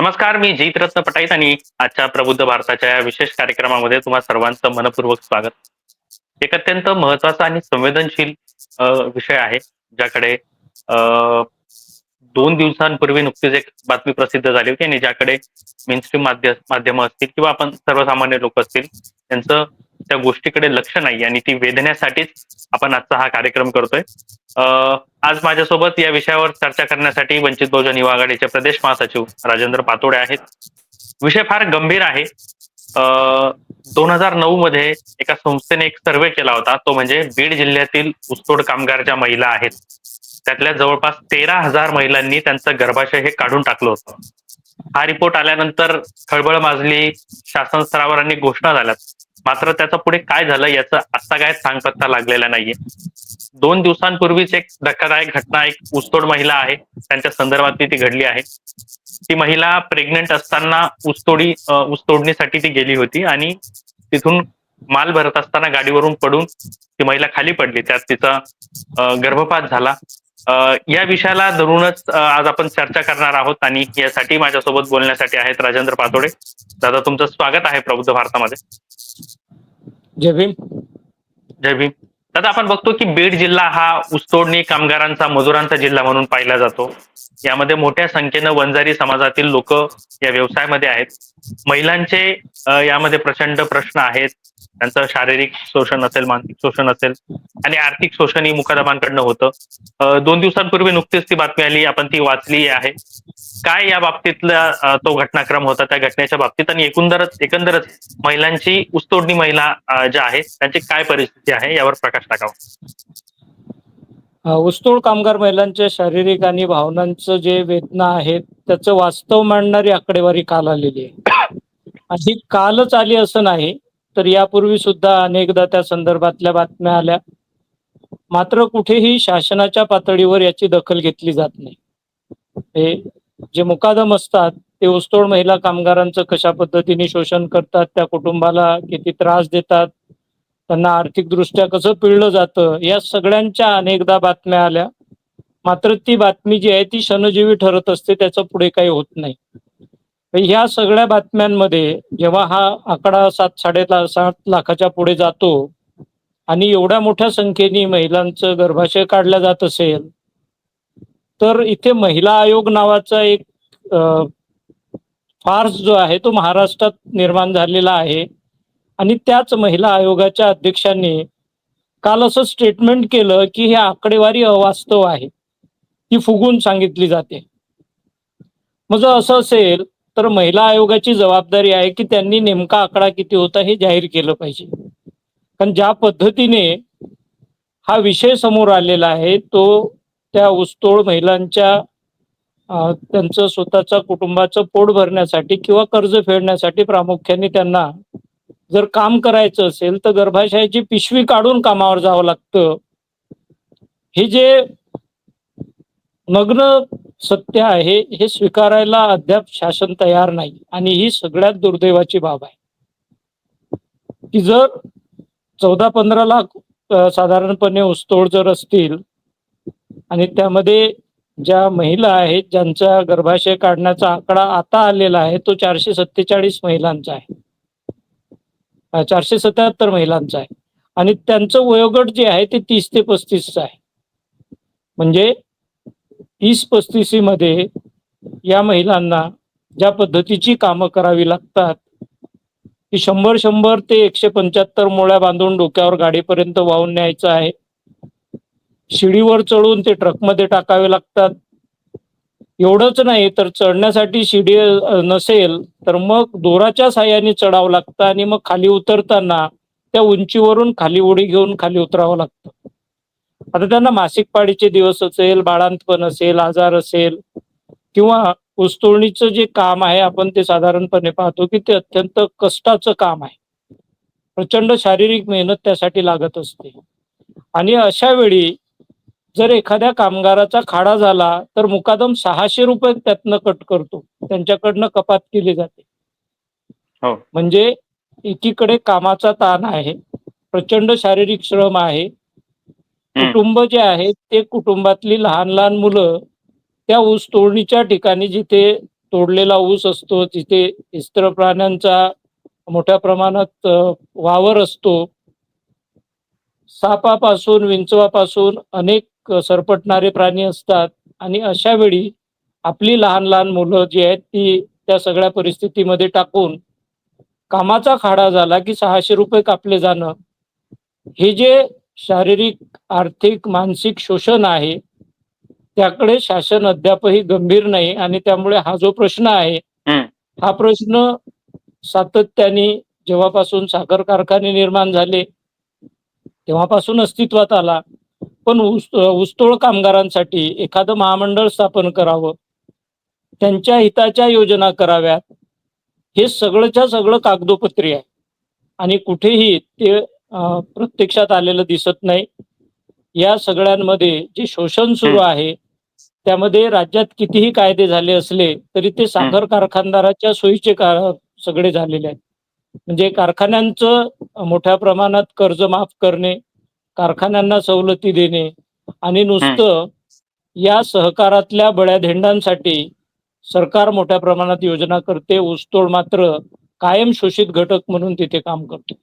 नमस्कार मी जितरत्न पटाईत आणि आजच्या प्रबुद्ध भारताच्या या विशेष कार्यक्रमामध्ये तुम्हा सर्वांचं मनपूर्वक स्वागत. एक अत्यंत महत्त्वाचा आणि संवेदनशील विषय आहे ज्याकडे अ, दोन दिवसांपूर्वी नुकतीच एक बातमी प्रसिद्ध झाली होती आणि ज्याकडे मेनस्ट्रीम माध्यम माध्यमं असतील किंवा आपण सर्वसामान्य लोक असतील त्यांचं त्या गोष्टीकडे लक्ष नाही आणि ती वेधण्यासाठीच आपण आजचा हा कार्यक्रम करतोय. आज माझ्यासोबत या विषयावर चर्चा करण्यासाठी वंचित बहुजन युवा आघाडीचे प्रदेश महासचिव राजेंद्र पातोडे आहेत. विषय फार गंभीर आहे. दोन हजार नऊ मध्ये एका संस्थेने एक सर्वे केला होता. तो म्हणजे बीड जिल्ह्यातील ऊसतोड कामगार ज्या महिला आहेत त्यातल्या जवळपास तेरा हजार महिलांनी त्यांचं गर्भाशय हे काढून टाकलं होतं. हा रिपोर्ट आल्यानंतर खळबळ माजली शासन स्तरावर अनेक घोषणा झाल्यात. मात्र त्याचं पुढे काय झालं याचा आत्ता काय सांगपत्ता लागलेला नाहीये. दोन दिवसांपूर्वीच एक धक्कादायक घटना एक ऊसतोड महिला आहे. त्यांच्या संदर्भातली ती घडली आहे. ती महिला प्रेग्नेंट असताना ऊसतोडी ऊसतोडणीसाठी ती गेली होती आणि तिथून माल भरत असताना गाडीवरून पडून ती महिला खाली पडली. त्यात तिचा गर्भपात झाला. या विषयाला धरूनच आज आपण चर्चा करणार आहोत आणि यासाठी माझ्यासोबत बोलण्यासाठी आहेत राजेंद्र पातोडे. दादा तुमचं स्वागत आहे प्रबुद्ध भारतामध्ये. जय भीम. जय भीम. दादा आपण बघतो की बीड जिल्हा हा ऊसतोडणी कामगारांचा मजुरांचा जिल्हा म्हणून पाहिला जातो. यामध्ये मोठ्या संख्येनं वंजारी समाजातील लोक या व्यवसायामध्ये आहेत. महिलांचे यामध्ये प्रचंड प्रश्न आहेत. त्यांचं शारीरिक शोषण असेल मानसिक शोषण असेल आणि आर्थिक शोषणही मुकादमांकडनं होतं. दोन दिवसांपूर्वी नुकतीच ती बातमी आली आपण ती वाचली आहे. काय या बाबतीतला तो घटनाक्रम होता? त्या घटनेच्या बाबतीत आणि एकंदरच एकंदरच महिलांची ऊसतोडणी महिला ज्या आहेत त्यांची काय परिस्थिती आहे यावर प्रकाश टाकावा. अ, ऊसतोड कामगार महिलांच्या शारीरिक आणि भावनांचं जे वेदना आहेत त्याचं वास्तव मांडणारी आकडेवारी काल आलेली आहे. आणि कालच आली असं नाही तर यापूर्वी सुद्धा अनेकदा त्या संदर्भातल्या बातम्या आल्या. मात्र कुठेही शासनाच्या पातळीवर याची दखल घेतली जात नाही. हे जे मुकादम असतात ते ऊसतोड महिला कामगारांचं कशा पद्धतीने शोषण करतात त्या कुटुंबाला किती त्रास देतात त्यांना आर्थिकदृष्ट्या कसं पिळलं जातं या सगळ्यांच्या अनेकदा बातम्या आल्या. मात्र ती बातमी जी आहे ती क्षणजीवी ठरत असते त्याचं पुढे काही होत नाही. ह्या सगळ्या बातम्यांमध्ये जेव्हा हा आकडा सात साडे सात लाखाच्या पुढे जातो आणि एवढ्या मोठ्या संख्येने महिलांचं गर्भाशय काढलं जात असेल तर इथे महिला आयोग नावाचा एक फार्स जो आहे तो महाराष्ट्रात निर्माण झालेला आहे आणि त्याच महिला आयोगाच्या अध्यक्षांनी काल असं स्टेटमेंट केलं की हे आकडेवारी अवास्तव आहे ती फुगून सांगितली जाते. मग जर असं असेल तर महिला आयोगाची जबाबदारी आहे की त्यांनी नेमका आकडा किती होता हे जाहीर केलं पाहिजे. कारण ज्या पद्धतीने हा विषय समोर आलेला आहे तो त्या ऊसतोड महिलांच्या त्यांचं स्वतःचा कुटुंबाचं पोट भरण्यासाठी किंवा कर्ज फेडण्यासाठी प्रामुख्याने त्यांना जर काम करायचं असेल तर गर्भाशयाची पिशवी काढून कामावर जावं लागतं. हे जे नग्न सत्य आहे. हे स्वीकारायला अद्याप शासन तयार नाही आणि ही सगळ्यात दुर्दैवाची बाब आहे. की जर चौदा पंधरा लाख साधारणपणे ऊसतोड जर असतील आणि त्यामध्ये ज्या महिला आहेत ज्यांचा गर्भाशय काढण्याचा आकडा आता आलेला आहे तो चारशे सत्तेचाळीस महिलांचा आहे. चारशे सत्याहत्तर महिलांचा आहे. आणि त्यांचं वयोगट जे आहे ते तीस ते पस्तीसचं आहे. म्हणजे तीस पस्तीसी मध्ये या महिलांना ज्या पद्धतीची कामं करावी लागतात की शंभर शंभर ते एकशे पंच्याहत्तर मोळ्या बांधून डोक्यावर गाडीपर्यंत वाहून न्यायचं आहे. शिडीवर चढून ते ट्रकमध्ये टाकावे लागतात. एवढंच नाही तर चढण्यासाठी शिडी नसेल तर मग दोराच्या साह्याने चढावं लागतं आणि मग खाली उतरताना त्या उंचीवरून खाली उडी घेऊन खाली उतरावं लागतं. आता त्यांना मासिक पाळीचे दिवस असेल बाळांतपण असेल आजार असेल किंवा ऊसतोडणीचं जे काम आहे आपण ते साधारणपणे पाहतो की ते अत्यंत कष्टाचं काम आहे प्रचंड शारीरिक मेहनत त्यासाठी लागत असते आणि अशा वेळी जर एखाद्या कामगाराचा खाडा झाला तर मुकादम सहाशे रुपये त्यातनं कट करतो त्यांच्याकडनं कपात केली जाते हो. म्हणजे एकीकडे कामाचा ताण आहे प्रचंड शारीरिक श्रम आहे. कुटुंब जे आहेत ते कुटुंबातली लहान लहान मुलं त्या ऊस तोडणीच्या ठिकाणी जिथे तोडलेला ऊस असतो तिथे इस्त्र प्राण्यांचा मोठ्या प्रमाणात वावर असतो सापापासून विंचवापासून अनेक सरपटणारे प्राणी असतात आणि अशा वेळी आपली लहान लहान मुलं जी आहेत ती त्या सगळ्या परिस्थितीमध्ये टाकून कामाचा खाडा झाला की सहाशे रुपये कापले जाणं. हे जे शारीरिक आर्थिक मानसिक शोषण आहे. त्याकडे शासन अद्यापही गंभीर नाही आणि त्यामुळे हा जो प्रश्न आहे. हा प्रश्न सातत्याने जेव्हापासून साखर कारखाने निर्माण झाले तेव्हापासून अस्तित्वात आला. पण ऊस ऊसतोड कामगारांसाठी एखादं महामंडळ स्थापन करावं त्यांच्या हिताच्या योजना कराव्यात हे सगळंच्या सगळं कागदोपत्री आहे. आणि कुठेही ते प्रत्यक्षात आलेलं दिसत नाही. या सगळ्यांमध्ये जे शोषण सुरू आहे त्यामध्ये राज्यात कितीही कायदे झाले असले तरी ते साखर कारखानदाराच्या सोयीचे का सगळे झालेले आहेत. म्हणजे कारखान्यांचं मोठ्या प्रमाणात कर्ज माफ करणे कारखान्यांना सवलती देणे आणि नुसतं या सहकारातल्या बळ्या धेंडांसाठी सरकार मोठ्या प्रमाणात योजना करते ऊसतोड मात्र कायम शोषित घटक म्हणून तिथे काम करतो.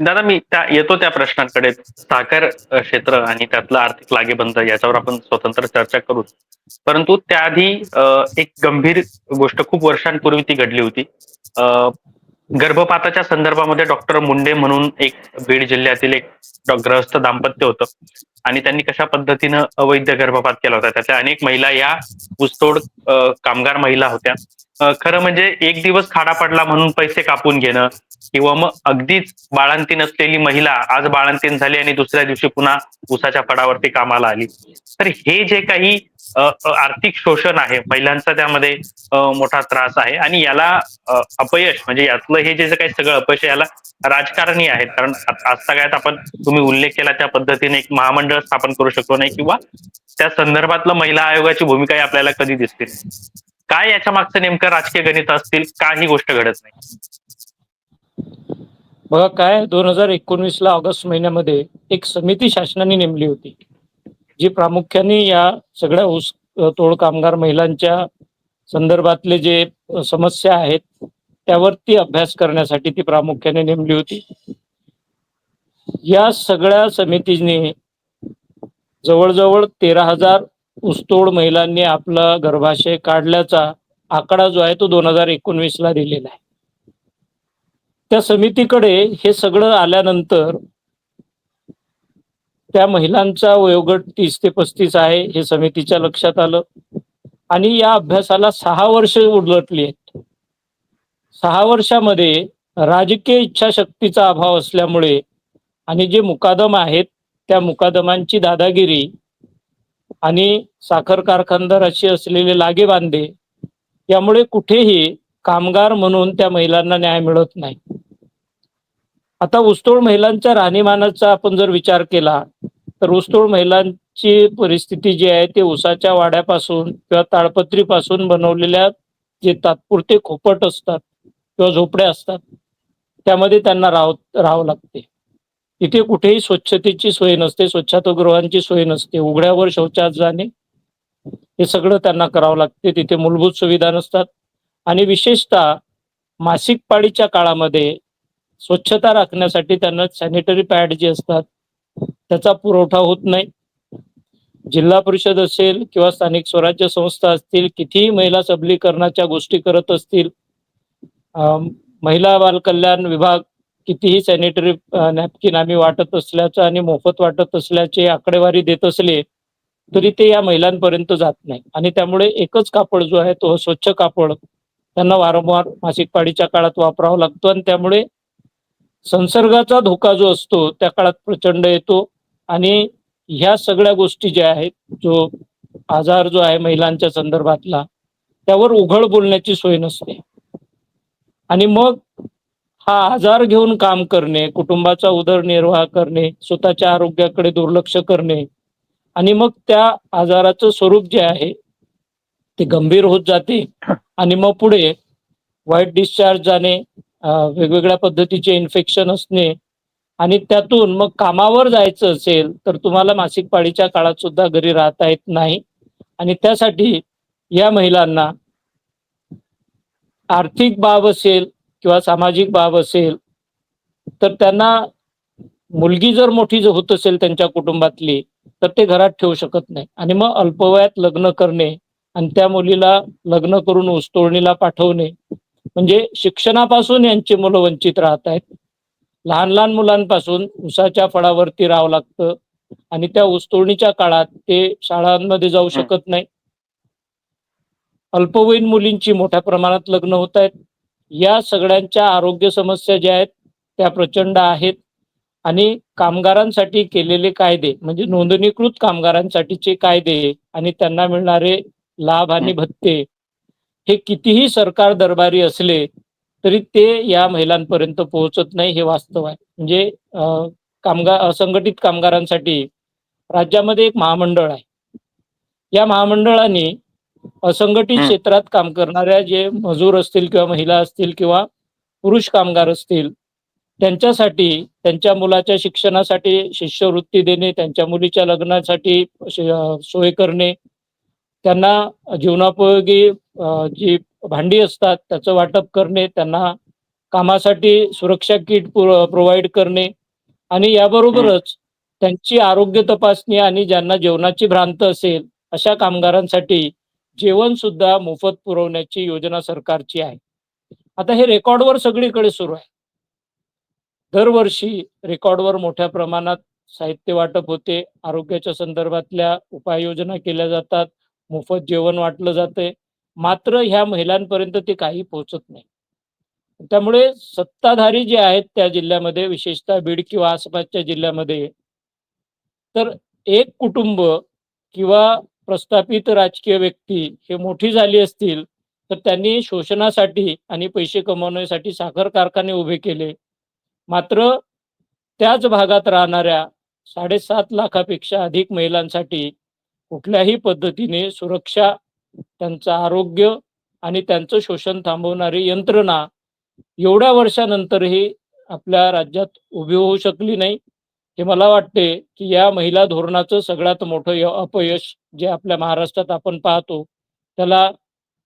दादा मी त्या येतो त्या प्रश्नांकडे. साखर क्षेत्र आणि त्यातलं आर्थिक लागेबंद याच्यावर आपण स्वतंत्र चर्चा करू. परंतु त्याआधी एक गंभीर गोष्ट. खूप वर्षांपूर्वी ती घडली होती. गर्भपाताच्या संदर्भामध्ये डॉक्टर मुंडे म्हणून एक बीड जिल्ह्यातील एक गृहस्थ ग्रहस्थ दाम्पत्य होतं. आणि त्यांनी कशा पद्धतीनं अवैध गर्भपात केला होता? त्यातल्या अनेक महिला या ऊसतोड कामगार महिला होत्या. खरं म्हणजे एक दिवस खाडा पडला म्हणून पैसे कापून घेणं किंवा मग अगदीच बाळंतीण असलेली महिला आज बाळंतीण झाली आणि दुसऱ्या दिवशी पुन्हा उसाच्या फडावरती कामाला आली. तर हे जे काही आर्थिक शोषण आहे महिलांचा त्यामध्ये मोठा त्रास आहे आणि याला अपयश म्हणजे यातलं हे जे काही सगळं अपयश आहे, याला राजकारणी आहेत. कारण आज सगळ्यात आपण तुम्ही उल्लेख केला त्या पद्धतीने एक महामंडळ स्थापन करू शकलो नाही किंवा त्या संदर्भातलं महिला आयोगाची भूमिकाही आपल्याला कधी दिसते काय याच्या मागचं नेमकं राजकीय गणित असतील? काही गोष्ट घडत नाही. बघा काय दोन हजार एकोणवीस ला ऑगस्ट महिन्यामध्ये एक समिती शासनाने नेमली होती जी प्रामुख्याने या सगळ्या ऊस तोड कामगार महिलांच्या संदर्भातले जे समस्या आहेत त्यावरती अभ्यास करण्यासाठी ती प्रामुख्याने नेमली होती. या सगळ्या समितीने जवळजवळ तेरा हजार ऊसतोड महिलांनी आपला गर्भाशय काढल्याचा आकडा जो आहे तो दोन हजार एकोणवीस ला दिलेला आहे. त्या समितीकडे हे सगळं आल्यानंतर त्या महिलांचा वयोगट तीस ते पस्तीस आहे हे समितीच्या लक्षात आलं. आणि या अभ्यासाला सहा वर्ष उलटली आहेत. सहा वर्षामध्ये राजकीय इच्छाशक्तीचा अभाव असल्यामुळे आणि जे मुकादम आहेत त्या मुकादमांची दादागिरी आणि साखर कारखानदार अशी असलेले लागे बांधे यामुळे कुठेही कामगार म्हणून त्या महिलांना न्याय मिळत नाही. आता ऊसतोड महिलांच्या राहणीमानाचा आपण जर विचार केला तर ऊसतोड महिलांची परिस्थिती जी आहे ते ऊसाच्या वाड्यापासून किंवा ताडपत्रीपासून बनवलेल्या जे तात्पुरते खोपट असतात किंवा झोपड्या असतात त्यामध्ये त्यांना राह राहावं लागते. इथे कुठेही स्वच्छतेची सोय नसते स्वच्छतागृहांची सोय नसते उघड्यावर शौचात जाणे हे सगळं त्यांना करावं लागते. तिथे मूलभूत सुविधा नसतात. आणि विशेषतः मासिक पाळीच्या काळामध्ये स्वच्छता राखण्यासाठी त्यांना सॅनिटरी पॅड जे असतात त्याचा पुरवठा होत नाही. जिल्हा परिषद असेल किंवा स्थानिक स्वराज्य संस्था असतील कितीही महिला सबलीकरणाच्या गोष्टी करत असतील महिला बालकल्याण विभाग कितीही सॅनिटरी नॅपकिन आम्ही वाटत असल्याचं आणि मोफत वाटत असल्याचे आकडेवारी देत असले तरी ते या महिलांपर्यंत जात नाही. आणि त्यामुळे एकच कापड जो आहे तो स्वच्छ कापड त्यांना वारंवार मासिक पाळीच्या काळात वापरावा लागतो आणि त्यामुळे संसर्गाचा धोका जो असतो त्या काळात प्रचंड येतो. आणि ह्या सगळ्या गोष्टी ज्या आहेत जो आजार जो आहे महिलांच्या संदर्भातला त्यावर उघड बोलण्याची सोय नसते. आणि मग हा आजार घेऊन काम करणे कुटुंबाचा उदरनिर्वाह करणे स्वतःच्या आरोग्याकडे दुर्लक्ष करणे आणि मग त्या आजाराचं स्वरूप जे आहे ते गंभीर होत जाते. आणि मग पुढे वाईट डिस्चार्ज जाणे वेगवेगळ्या पद्धतीचे इन्फेक्शन असणे आणि त्यातून मग कामावर जायचं असेल तर तुम्हाला मासिक पाळीच्या काळात सुद्धा घरी राहता येत नाही. आणि त्यासाठी या महिलांना आर्थिक बाब असेल किंवा सामाजिक बाब असेल तर त्यांना मुलगी जर मोठी जर होत असेल त्यांच्या कुटुंबातली तर ते घरात ठेवू शकत नाही. आणि मग अल्पवयात लग्न करणे आणि त्या मुलीला लग्न करून ऊसतोडणीला पाठवणे म्हणजे शिक्षणापासून यांची मुलं वंचित राहत आहेत. लहान लहान मुलांपासून उसाच्या फळावरती राहावं लागतं आणि त्या ऊसतोडणीच्या काळात ते शाळांमध्ये जाऊ शकत नाही. अल्पवयीन मुलींची मोठ्या प्रमाणात लग्न होत आहेत. या सगळ्यांच्या आरोग्य समस्या ज्या आहेत त्या प्रचंड आहेत. आणि कामगारांसाठी केलेले कायदे म्हणजे नोंदणीकृत कामगारांसाठीचे कायदे आणि त्यांना मिळणारे लाभ आणि भत्ते हे कितीही सरकार दरबारी असले तरी ते या महिलांपर्यंत पोहोचत नाही हे वास्तव आहे. म्हणजे कामगार असंघटित कामगारांसाठी राज्यामध्ये एक महामंडळ आहे. या महामंडळाने असंघटित. क्षेत्रात काम करणाऱ्या जे मजूर असतील किंवा महिला असतील किंवा पुरुष कामगार असतील त्यांच्यासाठी त्यांच्या मुलाच्या शिक्षणासाठी शिष्यवृत्ती देणे त्यांच्या मुलीच्या लग्नासाठी सोय करणे त्यांना जीवनोपयोगी जी भांडी असतात त्याचं वाटप करणे त्यांना कामासाठी सुरक्षा किट प्रोव्हाइड करणे आणि याबरोबरच त्यांची आरोग्य तपासणी आणि ज्यांना जेवणाची भ्रांत असेल अशा कामगारांसाठी जेवण सुद्धा मोफत पुरवण्याची योजना सरकारची आहे. आता हे रेकॉर्डवर सगळीकडे सुरू आहे. दरवर्षी रेकॉर्डवर मोठ्या प्रमाणात साहित्य वाटप होते. आरोग्याच्या संदर्भातल्या उपाययोजना केल्या जातात. मोफत जेवण वाटलं जाते. मात्र ह्या महिलांपर्यंत ते काही पोहोचत नाही. त्यामुळे सत्ताधारी जे आहेत त्या जिल्ह्यामध्ये विशेषतः बीड किंवा आसपासच्या जिल्ह्यामध्ये तर एक कुटुंब किंवा प्रस्थापित राजकीय व्यक्ती हे मोठी झाली असतील तर त्यांनी शोषणासाठी आणि पैसे कमवण्यासाठी साखर कारखाने उभे केले. मात्र त्याच भागात राहणाऱ्या साडेसात लाखापेक्षा अधिक महिलांसाठी कुठल्याही पद्धतीने सुरक्षा त्यांचं आरोग्य आणि त्यांचं शोषण थांबवणारी यंत्रणा एवढ्या वर्षानंतरही आपल्या राज्यात उभी होऊ शकली नाही. हे मला वाटते की या महिला धोरणाचं सगळ्यात मोठं अपयश जे आपल्या महाराष्ट्रात आपण पाहतो त्याला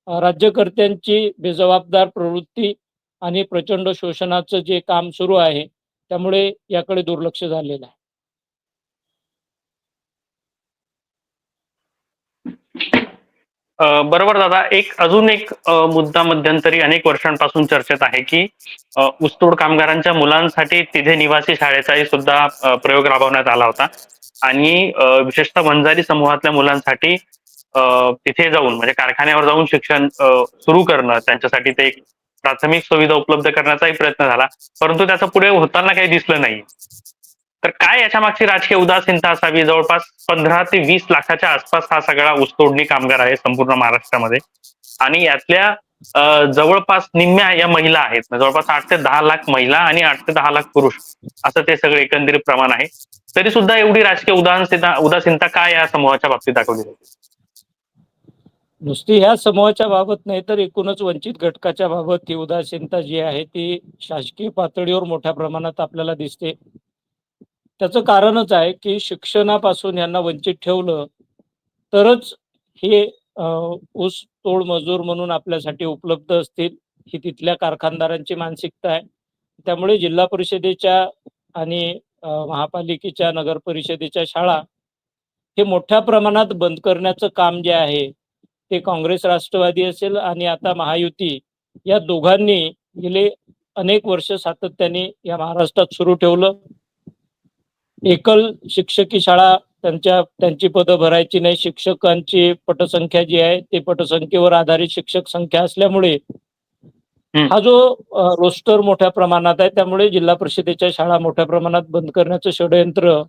राज्यकर्त्यांची बेजबाबदार प्रवृत्ती आणि प्रचंड शोषणाचं जे काम सुरू आहे त्यामुळे याकडे दुर्लक्ष झालेलं आहे. बरोबर दादा एक अजून एक मुद्दा मध्यंतरी अनेक वर्षांपासून चर्चेत आहे की ऊसतोड कामगारांच्या मुलांसाठी तिथे निवासी शाळेचाही सुद्धा प्रयोग राबवण्यात आला होता. आणि विशेषतः वंजारी समूहातल्या मुलांसाठी तिथे जाऊन म्हणजे कारखान्यावर जाऊन शिक्षण सुरू करणं त्यांच्यासाठी ते एक प्राथमिक सुविधा उपलब्ध करण्याचाही प्रयत्न झाला. परंतु त्याचं पुढे होताना काही दिसलं नाही. तर काय याच्या मागची राजकीय उदासीनता असावी? जवळपास पंधरा ते वीस लाखाच्या आसपास हा सगळा ऊसतोडणी कामगार आहे संपूर्ण महाराष्ट्रामध्ये. आणि यातल्या जवळपास निम्म्या या महिला आहेत. जवळपास आठ ते दहा लाख महिला आणि आठ ते दहा लाख पुरुष. असं ते सगळं एकंदरीत प्रमाण आहे. तरी सुद्धा एवढी राजकीय उदासीनता उदासीनता काय या समूहाच्या बाबतीत दाखवली जाते? नुसती ह्या समूहाच्या बाबत नाही तर एकूणच वंचित घटकाच्या बाबत ही उदासीनता जी आहे ती शासकीय पातळीवर मोठ्या प्रमाणात आपल्याला दिसते. त्याचं कारणच आहे की शिक्षणापासून यांना वंचित ठेवलं तरच हे ऊस तोड मजूर म्हणून आपल्यासाठी उपलब्ध असतील ही तिथल्या कारखानदारांची मानसिकता आहे. त्यामुळे जिल्हा परिषदेच्या आणि महापालिकेच्या नगर परिषदेच्या शाळा हे मोठ्या प्रमाणात बंद करण्याचं काम जे आहे ते काँग्रेस राष्ट्रवादी असेल आणि आता महायुती या दोघांनी गेले अनेक वर्ष सातत्याने या महाराष्ट्रात सुरू ठेवलं. एकल शिक्षकी शाळा त्यांच्या त्यांची पदं भरायची नाही शिक्षकांची पटसंख्या जी आहे ते पटसंख्येवर आधारित शिक्षक संख्या असल्यामुळे हं. जो रोस्टर मोठ्या प्रमाणात आहे त्यामुळे जिल्हा परिषदेच्या शाळा मोठ्या प्रमाणात बंद करण्याचं षडयंत्र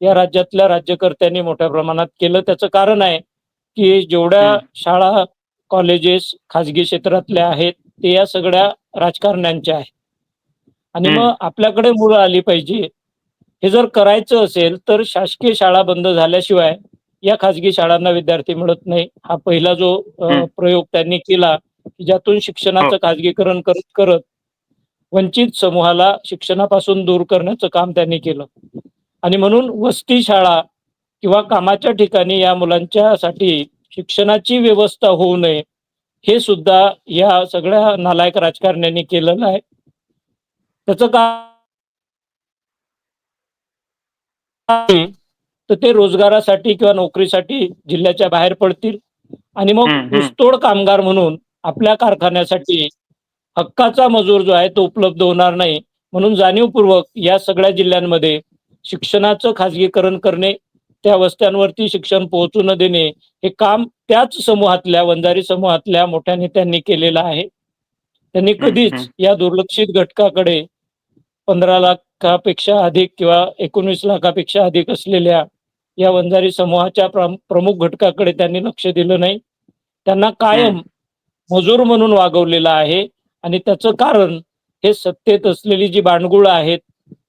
या राज्यातल्या राज्यकर्त्यांनी मोठ्या प्रमाणात केलं त्याचं कारण आहे की जेवढ्या. शाळा कॉलेजेस खाजगी क्षेत्रातल्या आहेत ते या सगळ्या राजकारण्यांच्या आहेत आणि. मग आपल्याकडे मुलं आली पाहिजे हे जर करायचं असेल तर शासकीय शाळा बंद झाल्याशिवाय या खाजगी शाळांना विद्यार्थी मिळत नाही हा पहिला जो. प्रयोग त्यांनी केला ज्यातून शिक्षणाचं हो. खाजगीकरण करत करत वंचित समूहाला शिक्षणापासून दूर करण्याचं काम त्यांनी केलं आणि म्हणून वसती शाळा किंवा कामाच्या ठिकाणी या मुलांच्यासाठी शिक्षणाची व्यवस्था होऊ नये हे सुद्धा या सगळ्या नालायक राजकारण्यांनी केलेलं आहे त्याचं का तर ते रोजगारासाठी किंवा नोकरीसाठी जिल्ह्याच्या बाहेर पडतील आणि मग. ऊसतोड कामगार म्हणून आपल्या कारखान्यासाठी हक्काचा मजूर जो आहे तो उपलब्ध होणार नाही म्हणून जाणीवपूर्वक या सगळ्या जिल्ह्यांमध्ये शिक्षणाचं खाजगीकरण करणे त्या वस्त्यांवरती शिक्षण पोहोचू न देणे हे काम त्याच समूहातल्या वंजारी समूहातल्या मोठ्या नेत्यांनी केलेलं आहे त्यांनी कधीच. या दुर्लक्षित घटकाकडे पंधरा लाखापेक्षा अधिक किंवा एकोणीस लाखापेक्षा अधिक असलेल्या या वंजारी समूहाच्या प्रम- प्रमुख घटकाकडे त्यांनी लक्ष दिलं नाही. त्यांना कायम मजूर म्हणून वागवलेलं आहे आणि त्याचं कारण हे सत्तेत असलेली जी बांडगुळ आहेत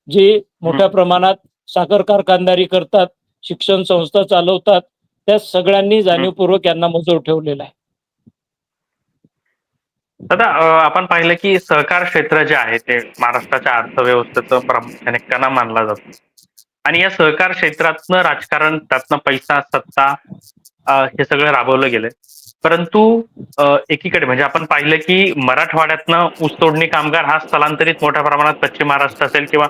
जी मोठ्या प्रमाणात साखर कारखानदारी करतात शिक्षण संस्था चालवतात त्या सगळ्यांनी जाणीवपूर्वक यांना मजूर ठेवलेला आहे. दादा आपण पाहिलं की सहकार क्षेत्र जे आहे ते महाराष्ट्राच्या अर्थव्यवस्थेचं प्रामुख्याने कणा मानला जातो. आणि या सहकार क्षेत्रातनं राजकारण त्यातनं पैसा सत्ता हे सगळं राबवलं गेलंय. परंतु एकीकडे म्हणजे आपण पाहिलं की मराठवाड्यातनं ऊसतोडणी कामगार हा स्थलांतरित मोठ्या प्रमाणात पश्चिम महाराष्ट्र असेल किंवा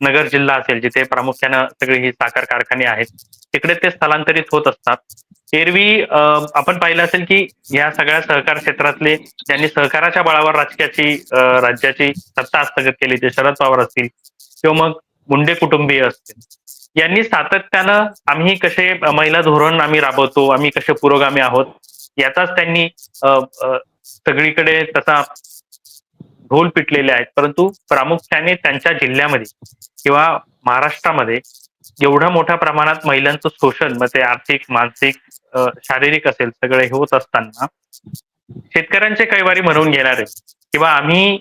नगर जिल्हा असेल जिथे प्रामुख्यानं सगळी ही साखर कारखाने आहेत तिकडे ते स्थलांतरित होत असतात. एरवी अं, आपण पाहिलं असेल की या सगळ्या सहकार क्षेत्रातले ज्यांनी सहकाराच्या बळावर राजकीयाची राज्याची सत्ता हस्तगत केली ते शरद पवार असतील किंवा मग मुंडे कुटुंबीय असतील. यांनी सातत्यानं आम्ही कसे महिला धोरण आम्ही राबवतो आम्ही कसे पुरोगामी आहोत याचाच त्यांनी सगळीकडे तसा ढोल पिटलेले आहेत. परंतु प्रामुख्याने त्यांच्या जिल्ह्यामध्ये किंवा महाराष्ट्रामध्ये एवढ्या मोठ्या प्रमाणात महिलांचं शोषण मग ते आर्थिक मानसिक शारीरिक असेल सगळे होत असताना शेतकऱ्यांचे कैवारी म्हणून घेणारे किंवा आम्ही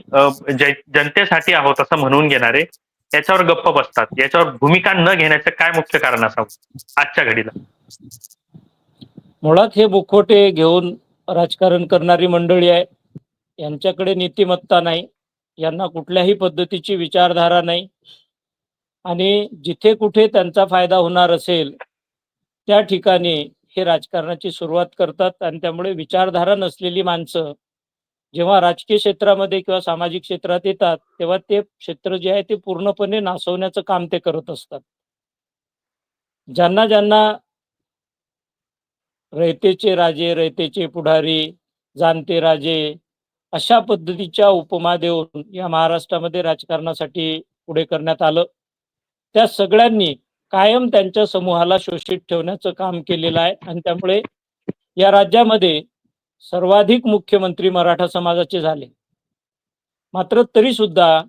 जनतेसाठी आहोत असं म्हणून घेणारे याच्यावर गप्प बसतात. याच्यावर भूमिका न घेण्याचं काय मुख्य कारण असावं आजच्या घडीला? मुळात हे बुखोटे घेऊन राजकारण करणारी मंडळी आहे. यांच्याकडे नीतिमत्ता नाही यांना कुठल्याही पद्धतीची विचारधारा नाही. आणि जिथे कुठे त्यांचा फायदा होणार असेल त्या ठिकाणी हे राजकारणाची सुरुवात करतात आणि त्यामुळे विचारधारा नसलेली माणसं जेव्हा राजकीय क्षेत्रामध्ये किंवा सामाजिक क्षेत्रात येतात तेव्हा ते क्षेत्र जे आहे ते पूर्णपणे नासवण्याचं काम ते करत असतात. ज्यांना ज्यांना रयतेचे राजे रयतेचे पुढारी जाणते राजे अशा पद्धतीच्या उपमा देऊन या महाराष्ट्रामध्ये राजकारणासाठी पुढे करण्यात आलं. त्या सगळ्यांनी कायम त्यांच्या समूहाला शोषित ठेवण्याचं काम केलेलं आहे आणि त्यामुळे या राज्यामध्ये सर्वाधिक मुख्यमंत्री मराठा समाजाचे झाले. मात्र तरी सुद्धा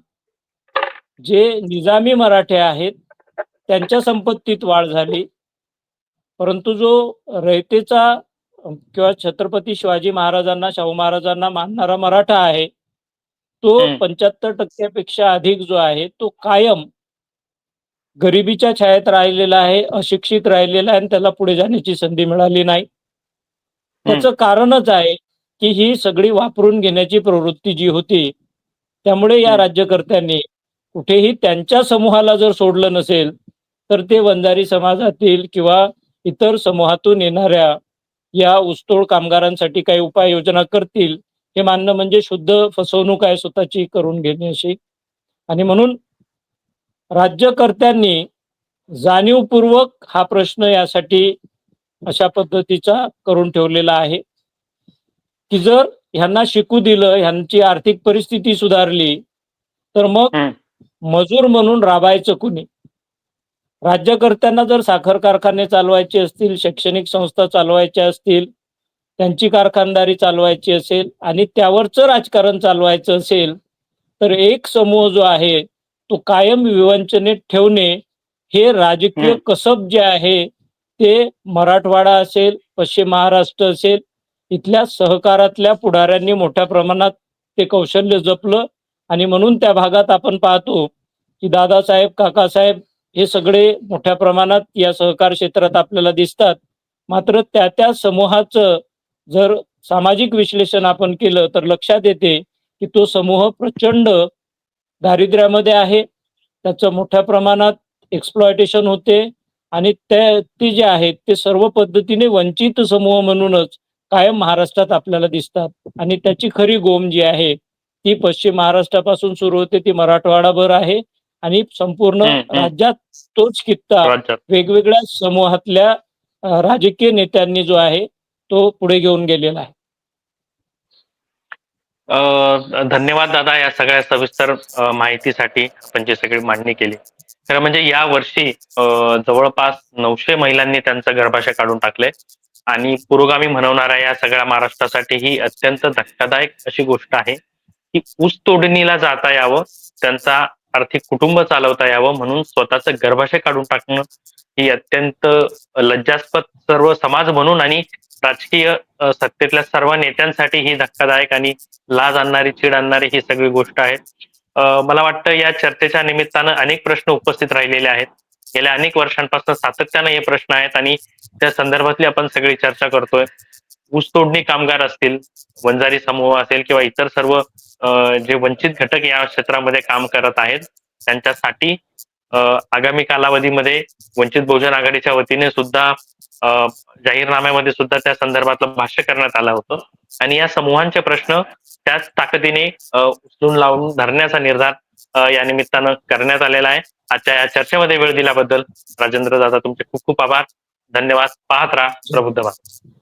जे निजामी मराठे आहेत त्यांच्या संपत्तीत वाढ झाली. परंतु जो रयतेचा किंवा छत्रपती शिवाजी महाराजांना शाहू महाराजांना मानणारा मराठा आहे तो. पंच्याहत्तर टक्क्यापेक्षा अधिक जो आहे तो कायम गरिबीच्या छायेत राहिलेला आहे अशिक्षित राहिलेला आहे आणि त्याला पुढे जाण्याची संधी मिळाली नाही त्याचं कारणच आहे की ही सगळी वापरून घेण्याची प्रवृत्ती जी होती त्यामुळे या. राज्यकर्त्यांनी कुठेही त्यांच्या समूहाला जर सोडलं नसेल तर ते वंजारी समाजातील किंवा इतर समूहातून येणाऱ्या या ऊसतोड कामगारांसाठी काही उपाययोजना करतील हे मानणं म्हणजे शुद्ध फसवणूक आहे स्वतःची करून घेणे अशी आणि म्हणून राज्यकर्त्यांनी जाणीवपूर्वक हा प्रश्न यासाठी अशा पद्धतीचा करून ठेवलेला आहे. की जर ह्यांना शिकू दिलं ह्यांची आर्थिक परिस्थिती सुधारली तर मग. मजूर म्हणून राबायचं कुणी? राज्यकर्त्यांना जर साखर कारखाने चालवायचे असतील शैक्षणिक संस्था चालवायच्या असतील त्यांची कारखानदारी चालवायची असेल आणि त्यावरचं राजकारण चालवायचं असेल तर एक समूह जो आहे तो कायम विवंचनेत ठेवणे हे राजकीय. कसब जे आहे ते मराठवाडा असेल पश्चिम महाराष्ट्र असेल इथल्या सहकारातल्या पुढाऱ्यांनी मोठ्या प्रमाणात ते कौशल्य जपलं आणि म्हणून त्या भागात आपण पाहतो की दादासाहेब काकासाहेब हे सगळे मोठ्या प्रमाणात या सहकार क्षेत्रात आपल्याला दिसतात. मात्र त्या त्या समूहाचं जर सामाजिक विश्लेषण आपण केलं तर लक्षात येते की तो समूह प्रचंड दारिद्र्यामध्ये आहे. त्याचं मोठ्या प्रमाणात एक्सप्लॉयटेशन होते आणि त्या ते जे आहेत ते सर्व पद्धतीने वंचित समूह म्हणूनच कायम महाराष्ट्रात आपल्याला दिसतात. आणि त्याची खरी गोम जी आहे ती पश्चिम महाराष्ट्रापासून सुरू होते ती मराठवाडाभर आहे. आणि संपूर्ण. राज्यात तोच कित्ता राज्यात. वेगवेगळ्या समूहातल्या राजकीय नेत्यांनी जो आहे तो पुढे घेऊन गेलेला आहे. धन्यवाद दादा या सगळ्या सविस्तर माहितीसाठी आपण जी सगळी मांडणी केली. खरं म्हणजे या वर्षी जवळपास नऊशे महिलांनी त्यांचं गर्भाशय काढून टाकले. आणि पुरोगामी म्हणवणाऱ्या या सगळ्या महाराष्ट्रासाठी ही अत्यंत धक्कादायक अशी गोष्ट आहे की ऊस तोडणीला जाता यावं त्यांचा आर्थिक कुटुंब चालवता यावं म्हणून स्वतःचं गर्भाशय काढून टाकणं ही अत्यंत लज्जास्पद सर्व समाज म्हणून आणि राजकीय सत्तेतल्या सर्व नेत्यांसाठी ही धक्कादायक आणि लाज आणणारी चीड आणणारी ही सगळी गोष्ट आहे. मला वाटतं या चर्चेच्या निमित्तानं अनेक प्रश्न उपस्थित राहिलेले आहेत. गेल्या अनेक वर्षांपासून सातत्यानं हे प्रश्न आहेत आणि त्या संदर्भातली आपण सगळी चर्चा करतोय. ऊस तोडणी कामगार असतील वंजारी समूह असेल किंवा इतर सर्व जे वंचित घटक या क्षेत्रामध्ये काम करत आहेत त्यांच्यासाठी आगामी कालावधीमध्ये वंचित बहुजन आघाडीच्या वतीने सुद्धा अ, जाहीरनाम्यामध्ये सुद्धा त्या संदर्भातलं भाष्य करण्यात आलं होतं. आणि या समूहांचे प्रश्न त्याच ताकदीने उचलून लावून धरण्याचा निर्धार या निमित्तानं करण्यात आलेला आहे. आजच्या या चर्चेमध्ये वेळ दिल्याबद्दल राजेंद्र दादा तुमचे खूप खूप आभार. धन्यवाद. पाहत राहा. प्रबुद्ध भारत.